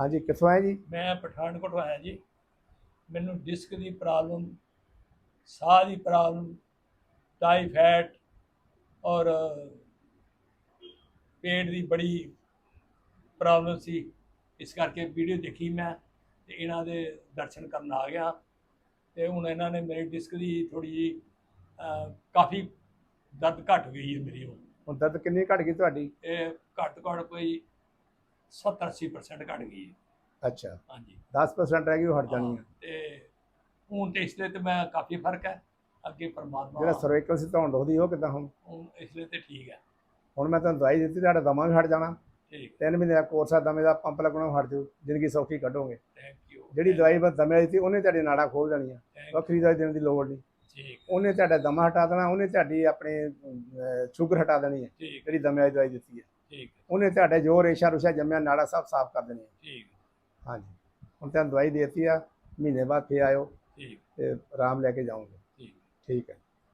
ਹਾਂਜੀ ਕਿੱਥੋਂ ਆਏ ਜੀ? ਮੈਂ ਪਠਾਨਕੋਟ ਆਇਆ ਜੀ। ਮੈਨੂੰ ਡਿਸਕ ਦੀ ਪ੍ਰੋਬਲਮ ਸਾਹ ਦੀ ਪ੍ਰੋਬਲਮ ਟਾਈਫਾਇਡ ਔਰ ਪੇਟ ਦੀ ਬੜੀ ਪ੍ਰੋਬਲਮ ਸੀ। ਇਸ ਕਰਕੇ ਵੀਡੀਓ ਦੇਖੀ ਮੈਂ ਤੇ ਇਹਨਾਂ ਦੇ ਦਰਸ਼ਨ ਕਰਨ ਆ ਗਿਆ। ਤੇ ਹੁਣ ਇਹਨਾਂ ਨੇ ਮੇਰੀ ਡਿਸਕ ਦੀ ਥੋੜੀ ਜੀ ਕਾਫੀ ਦਰਦ ਘਟ ਗਈ ਹੈ ਮੇਰੀ ਹੁਣ ਹੁਣ ਦਰਦ ਕਿੰਨੀ ਘਟ ਗਈ ਤੁਹਾਡੀ? ਇਹ ਘੱਟ ਘੱਟ ਕੋਈ 70 80% ਘਟ ਗਈ ਹੈ। ਅੱਛਾ। ਹਾਂਜੀ। 10% ਰਹਿ ਗਈ ਉਹ ਹਟ ਜਾਣੀ ਹੈ। ਤੇ ਹੁਣ ਤੇ ਇਸ ਲਈ ਤੇ ਮੈਂ ਕਾਫੀ ਫ਼ਰਕ ਹੈ। ਅੱਗੇ ਪਰਮਾਤਮਾ ਜਿਹੜਾ ਸਰਵਾਈਕਲ ਸੀ ਤੁਹਾਨੂੰ ਦੁਖਦੀ ਉਹ ਕਿਦਾਂ ਹੁਣ ਹੁਣ ਇਸ ਲਈ ਤੇ ਠੀਕ ਹੈ। ਹੁਣ ਮੈਂ ਤੁਹਾਨੂੰ ਦਵਾਈ ਦਿੱਤੀ ਤੁਹਾਡਾ ਦਮਾ ਵੀ ਹਟ ਜਾਣਾ। ਠੀਕ। ਤਿੰਨ ਮਹੀਨੇ ਦਾ ਕੋਰਸ ਆ ਦਮੇ ਦਾ ਪੰਪ ਲੱਗਣਾ ਉਹ ਹਟ ਜਾਊ। ਜ਼ਿੰਦਗੀ ਸੌਖੀ ਕੱਢੋਗੇ। ਥੈਂਕ ਯੂ ਜਿਹੜੀ ਦਵਾਈ ਬਸ ਦਮੇ ਦਿੱਤੀ ਉਹਨੇ ਤੁਹਾਡੀ ਨਾੜਾਂ ਖੋਲ ਦੇਣੀਆਂ। ਵੱਖਰੀ ਦਵਾਈ ਦੇਣ ਦੀ ਲੋੜ ਨਹੀਂ। ਠੀਕ। ਉਹਨੇ ਤੁਹਾਡਾ ਦਮਾ ਹਟਾ ਦੇਣਾ ਉਹਨੇ ਤੁਹਾਡੀ ਆਪਣੇ ਸ਼ੂਗਰ ਹਟਾ ਦੇਣੀ ਹੈ। ਜਿਹੜੀ ਦਮੇ ਵਾਲੀ ਦਵਾਈ ਦਿੱਤੀ ਹੈ। ਠੀਕ ਉਹਨੇ ਤੁਹਾਡੇ ਜੋ ਰੇਸ਼ਾ ਰੁਸ਼ਾ ਜੰਮਿਆ ਨਾੜਾ ਸਭ ਸਾਫ਼ ਕਰ ਦੇਣੀ ਠੀਕ ਹਾਂਜੀ। ਹੁਣ ਤੁਹਾਨੂੰ ਦਵਾਈ ਦੇਤੀ ਆ ਮਹੀਨੇ ਬਾਅਦ ਫੇਰ ਆਇਓ ਠੀਕ ਤੇ ਆਰਾਮ ਲੈ ਕੇ ਜਾਓਗੇ। ਠੀਕ ਠੀਕ ਹੈ।